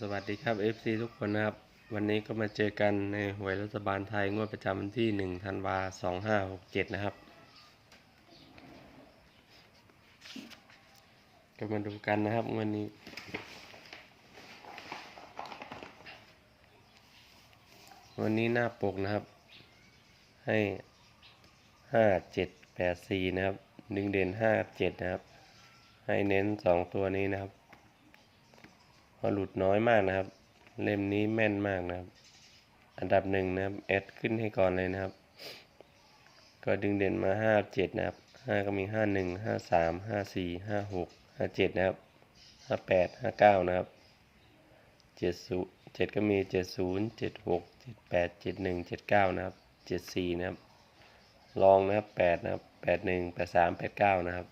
สวัสดีครับ FC ทุกคนนะครับ วันนี้ก็มาเจอกันในหวยรัฐบาลไทยงวดประจำวันที่ 1 ธันวา2567 นะครับ ก็มาดูกันนะครับวันนี้ วันนี้หน้าปกนะครับ ให้ 5784 นะครับ ดึงเด่น 57 นะครับ ให้เน้น 2 ตัวนี้นะครับ พอหลุดน้อยมากนะครับ เล่มนี้แม่นมากนะครับ อันดับหนึ่งนะครับแอดขึ้นให้ก่อนเลยนะครับ ก็ดึงเด่นมาห้าเจ็ดนะครับห้าก็มีห้าหนึ่งห้าสามห้าสี่ห้าหกห้าเจ็ดนะครับห้าแปดห้าเก้านะครับเจ็ดศูนย์เจ็ดก็มีเจ็ดศูนย์เจ็ดหกเจ็ดแปดเจ็ดหนึ่งเจ็ดเก้านะครับเจ็ดสี่นะครับ ลองนะครับแปดนะครับแปดหนึ่งแปดสามแปดเก้านะครับ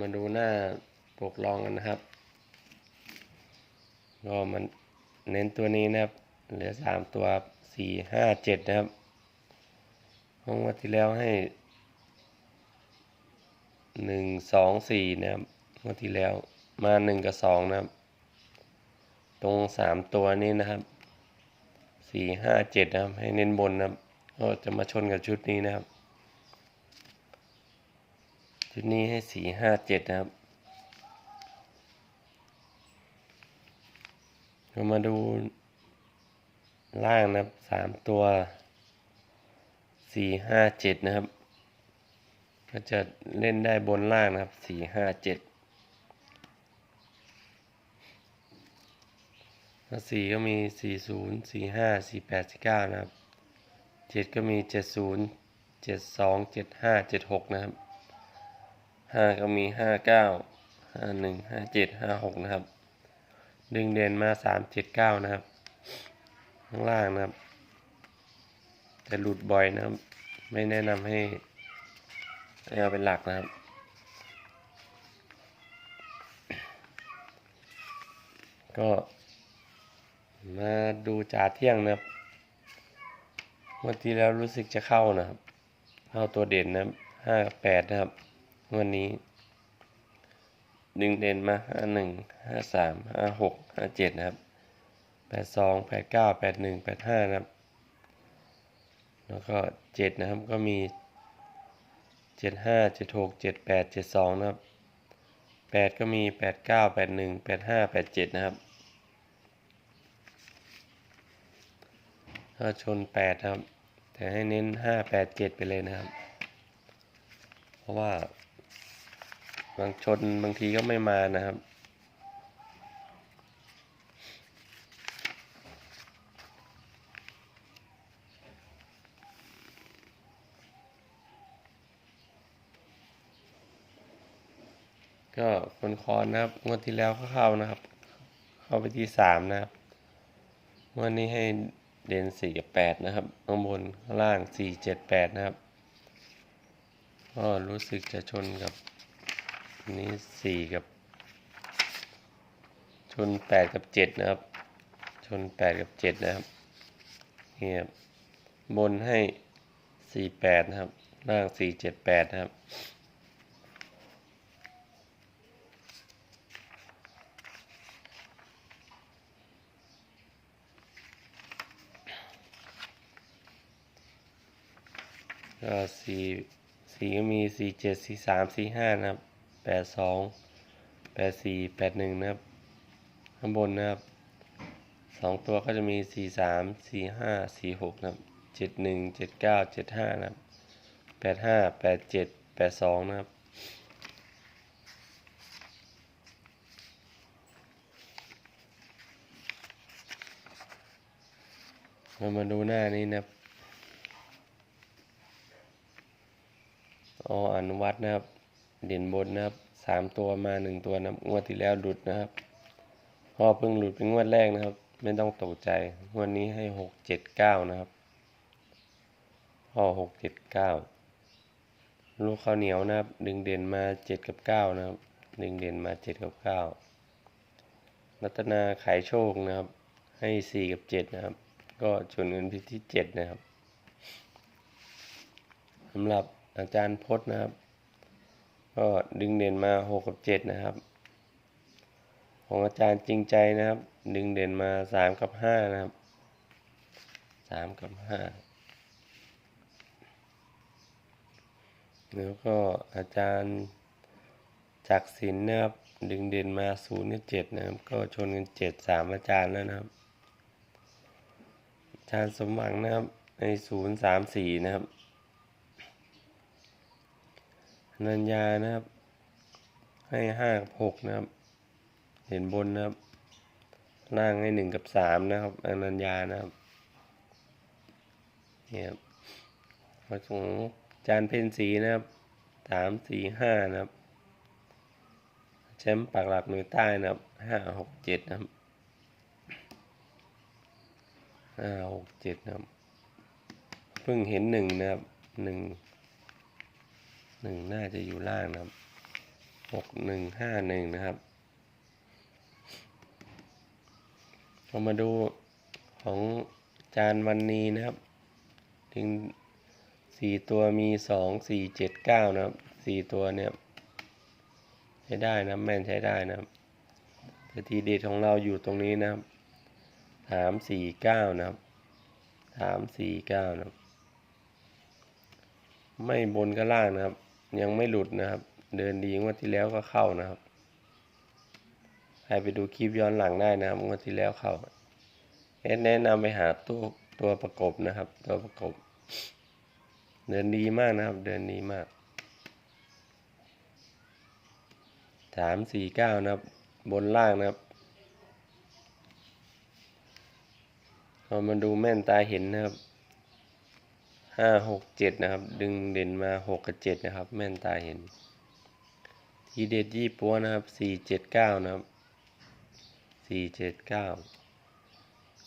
มาดูหน้าปกรองกันนะครับ ก็มันเน้นตัวนี้นะครับ เหลือสามตัวสี่ห้าเจ็ดนะครับห้องวันที่แล้วให้หนึ่งสองสี่นะครับวันที่แล้วมาหนึ่งกับสองนะครับ ตรงสามตัวนี้นะครับสี่ห้าเจ็ดนะครับ ให้เน้นบนนะครับ ก็จะมาชนกับชุดนี้นะครับ ชุดนี้ให้สี่ห้าเจ็ดนะครับ เรามาดูล่างนะครับสามตัวสี่ห้าเจ็ดนะครับ ก็จะเล่นได้บนล่างนะครับสี่ห้าเจ็ดสี่ก็มีสี่ศูนย์สี่ห้าสี่แปดสี่เก้านะครับเจ็ดก็มีเจ็ดศูนย์เจ็ดสองเจ็ดห้าเจ็ดหกนะครับ ห้าก็มีห้าเก้าห้าหนึ่งห้าเจ็ดห้าหกนะครับ ดึงเด่นมาสามเจ็ดเก้านะครับ ข้างล่างนะครับจะหลุดบ่อยนะครับ ไม่แนะนำให้เอาเป็นหลักนะครับก็มาดูจ่าเที่ยงนะครับวันที่แล้วรู้สึกจะเข้านะครับ เข้าตัวเด่นนะครับห้าแปดนะครับ วันนี้ ดึงเด่นมาห้าหนึ่งห้าสามห้าหกห้าเจ็ดนะครับแปดสองแปดเก้าแปดหนึ่งแปดห้านะครับ แล้วก็เจ็ดนะครับก็มีเจ็ดห้าเจ็ดหกเจ็ดแปดเจ็ดสองนะครับแปดก็มีแปดเก้าแปดหนึ่งแปดห้าแปดเจ็ดนะครับถ้าชนแปดครับ แต่ให้เน้นห้าแปดเจ็ดไปเลยนะครับ เพราะว่า บางชนบางทีก็ไม่มานะครับ ก็คนคอนนะครับงวดที่แล้วก็เข้านะครับ เข้าไปที่สามนะครับงวันนี้ให้เด่นสี่กับแปดนะครับ ข้างบนข้างล่างสี่เจ็ดแปดนะครับ ก็รู้สึกจะชนกับ นี้สี่กับ ชนแปดกับเจ็ดนะครับ ชนแปดกับเจ็ดนะครับนี่ครับบนให้สี่แปดนะครับ ล่างสี่เจ็ดแปดนะครับก็สี่สี่ก็มีสี่เจ็ดสี่สามสี่ห้านะครับ แปดสองแปดสี่แปดหนึ่งนะครับ ข้างบนนะครับสองตัวก็จะมีสี่สามสี่ห้าสี่หกนะครับเจ็ดหนึ่งเจ็ดเก้าเจ็ดห้านะครับแปดห้าแปดเจ็ดแปดสองนะครับเรามาดูหน้านี้นะครับอ๋ออนุวัตนะครับ เด่นบนนะครับสามตัวมาหนึ่งตัวนะงวดที่แล้วหลุดนะครับพอเพิ่งหลุดเป็นงวดแรกนะครับ ไม่ต้องตกใจงวดนี้ให้หกเจ็ดเก้านะครับพ่อหกเจ็ดเก้าลูกข้าวเหนียวนะครับ ดึงเด่นมาเจ็ดกับเก้านะครับ ดึงเด่นมาเจ็ดกับเก้ารัตนาขายโชคนะครับ ให้สี่กับเจ็ดนะครับ ก็ชนกันพิที่เจ็ดนะครับสำหรับอาจารย์พจน์นะครับ ก็ดึงเด่นมาหกกับเจ็ดนะครับ ของอาจารย์จริงใจนะครับ ดึงเด่นมาสามกับห้านะครับสามกับห้าแล้วก็อาจารย์จักศิลป์นะครับ ดึงเด่นมาศูนย์กับเจ็ดนะครับ ก็ชนกันเจ็ดสามอาจารย์แล้วนะครับ อาจารย์สมหวังนะครับในศูนย์สามสี่นะครับอ นัญญานะครับ ให้ห้ากับหกนะครับ เห็นบนนะครับ ล่างให้หนึ่งกับสามนะครับอนัญญานะครับเนี่ยครับของจานเพนสีนะครับสามสี่ห้านะครับแชมป์ปากหลักหน่วยใต้นะครับห้าหกเจ็ดนะครับห้าหกเจ็ดนะครับเพิ่งเห็นหนึ่งนะครับหนึ่ง หนึ่งน่าจะอยู่ล่างนะครับหกหนึ่งห้าหนึ่งนะครับเรามาดูของจานวันนี้นะครับ ถึงสี่ตัวมีสองสี่เจ็ดเก้านะครับสี่ตัวเนี่ยใช้ได้นะแม่นใช้ได้นะครับแต่ทีเด็ดของเราอยู่ตรงนี้นะครับสามสี่เก้านะครับสามสี่เก้านะครับ ไม่บนก็ล่างนะครับ ยังไม่หลุดนะครับ เดินดีงวดที่แล้วก็เข้านะครับใครไปดูคลิปย้อนหลังได้นะครับงวดที่แล้วเข้าเอสแนะนำไปหาตัวตัวประกบนะครับ ตัวประกบ เดินดีมากนะครับ เดินดีมากสามสี่เก้านะครับ บนล่างนะครับเรามาดูแม่นตาเห็นนะครับ ห้าหกเจ็ดนะครับ ดึงเด่นมาหกกับเจ็ดนะครับ แม่นตาเห็น ทีเด็ดยี่ปัวนะครับสี่เจ็ดเก้านะครับสี่เจ็ดเก้า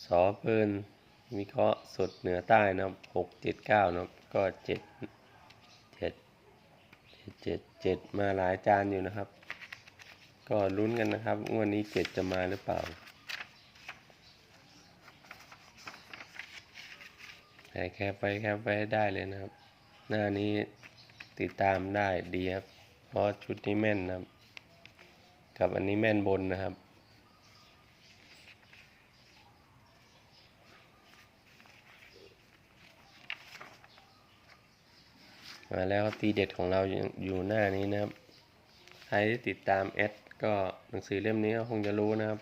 สอเพินวิเคราะห์สดเหนือใต้นะครับหกเจ็ดเก้านะครับก็เจ็ดเจ็ดเจ็ดเจ็ดเจ็ดมาหลายจานอยู่นะครับ ก็ลุ้นกันนะครับงวดนี้เจ็ดจะมาหรือเปล่า แต่แค่ไปแค่ไปได้เลยนะครับ หน้านี้ติดตามได้ดีครับเพราะชุดนี้แม่นนะครับ กับอันนี้แม่นบนนะครับมาแล้วตีเด็ดของเราอยู่ยหน้านี้นะครับ ใครที่ติดตามแอดก็หนังสือเล่มนี้ก็คงจะรู้นะครับ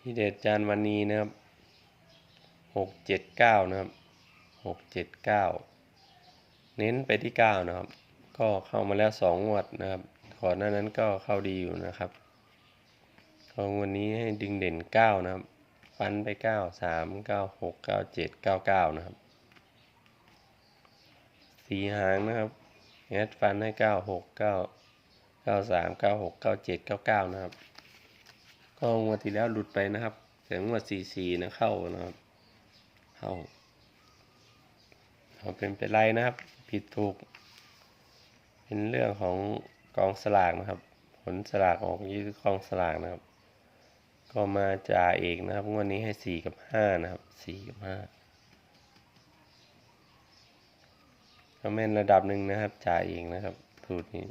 ที่เด็ดจานวันนี้นะครับ กเจ็ดเก้านะครับหกเจ็ดเก้าเน้นไปที่เก้านะครับ ก็เข้ามาแล้วสองงวดนะครับก่อนหน้านั้นก็เข้าดีอยู่นะครับของวันนี้ให้ดึงเด่นเก้านะครับฟันไปเก้าสามเก้าหกเก้าเจ็ดเก้าเก้านะครับสีหางนะครับแอดฟันให้เก้าหกเก้าเก้าสามเก้าหกเก้าเจ็ดเก้าเก้านะครับก็งวดที่แล้วหลุดไปนะครับแต่งวดสี่สี่นะเข้านะครับ เขาเอาเป็นไปไรนะครับ ผิดถูก เป็นเรื่องของกองสลากนะครับ ผลสลากออกยี่กองสลากนะครับ ก็มาจ่าเอกนะครับงวดนี้ให้สี่กับห้านะครับสี่กับห้าก็แม่นระดับหนึ่งนะครับจ่าเองนะครับสูตรนี้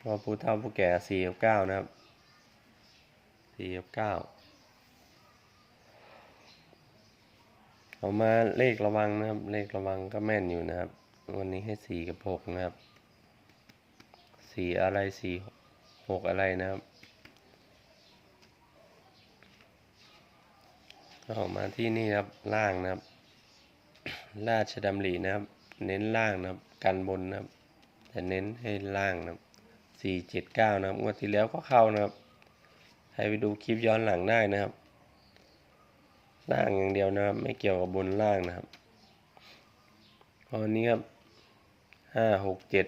พอผู้เฒ่าผู้แก่สี่กับเก้านะครับสี่กับเก้า เอามาเลขระวังนะครับ เลขระวังก็แม่นอยู่นะครับ วันนี้ให้สี่กับหกนะครับสี่อะไรสี่หกอะไรนะครับออกมาที่นี่ครับล่างนะครับ ราชดำรินะครับ เน้นล่างนะครับกันบนนะครับ แต่เน้นให้ล่างนะครับสี่เจ็ดเก้านะครับงวดที่แล้วก็เข้านะครับใครไปดูคลิปย้อนหลังได้นะครับ ล่างอย่างเดียวนะครับ ไม่เกี่ยวกับบนล่างนะครับตอนนี้ครับห้าหกเจ็ด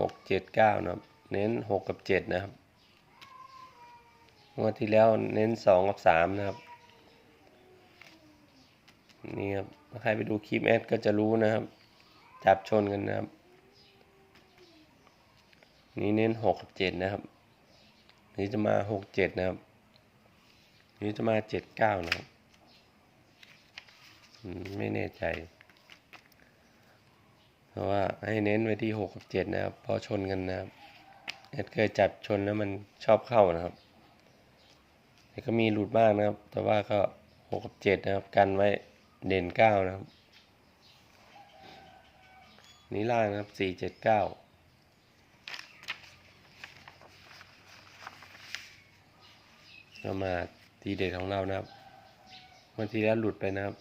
หกเจ็ดเก้านะครับ เน้นหกกับเจ็ดนะครับงวดที่แล้วเน้นสองกับสามนะครับนี่ครับใครไปดูคลิปแอดก็จะรู้นะครับ จับชนกันนะครับ นี่เน้นหกกับเจ็ดนะครับ นี่จะมาหกเจ็ดนะครับ นี่จะมาเจ็ดเก้านะครับ ไม่แน่ใจ เพราะว่าให้เน้นไว้ที่หกกับเจ็ดนะครับ พอชนกันนะครับแอดเคยจับชนแล้วมันชอบเข้านะครับ แต่ก็มีหลุดบ้างนะครับ แต่ว่าก็หกกับเจ็ดนะครับ กันไว้เด่นเก้านะครับ นี้ล่างนะครับสี่เจ็ดเก้าก็มาทีเด็ดของเรานะครับวันที่แล้วหลุดไปนะครับ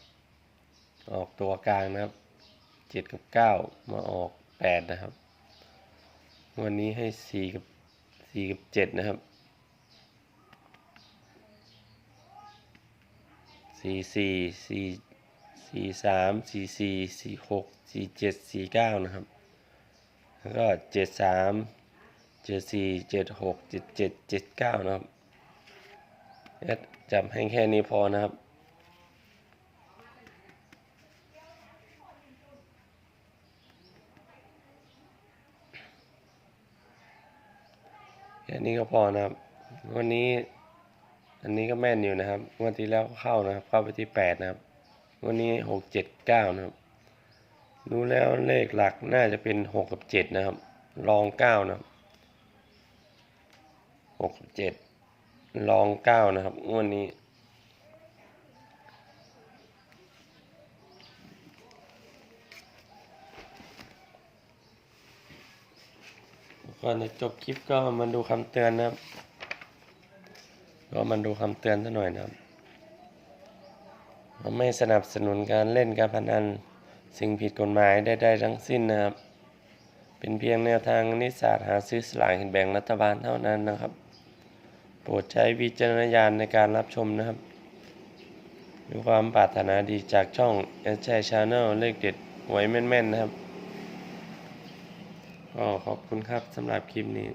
ออกตัวกลางนะครับเจ็ดกับเก้ามาออกแปดนะครับ วันนี้ให้สี่กับสี่กับเจ็ดนะครับสี่สี่สี่สี่สามสี่สี่สี่หกสี่เจ็ดสี่เก้านะครับ แล้วก็เจ็ดสามเจ็ดสี่เจ็ดหกเจ็ดเจ็ดเจ็ดเก้านะครับแอดจำให้แค่นี้พอนะครับ ค่นี้ก็พอนะครับวันนี้ อันนี้ก็แม่นอยู่นะครับวันที่แล้วเข้านะครับ เข้าไปที่แปดนะครับ วันนี้หกเจ็ดเก้านะครับดูแล้วเลขหลักน่าจะเป็นหกกับเจ็ดนะครับ รองเก้านะครับหกกับเจ็ดรองเก้านะครับงวันนี้ ก่อนจะจบคลิปก็มาดูคำเตือนนะครับ ก็มาดูคำเตือนซะหน่อยนะครับเราไม่สนับสนุนการเล่นการพนันสิ่งผิดกฎหมายใดๆทั้งสิ้นนะครับ เป็นเพียงแนวทางนิสศาสตร์หาซื้อสลากกินแบ่งรัฐบาลเท่านั้นนะครับ โปรดใช้วิจารณญาณในการรับชมนะครับด้วยความปรารถนาดีจากช่องแอชชาแนลเลขเด็ดหวยแม่นๆนะครับ ก็ขอบคุณครับสำหรับคลิปนี้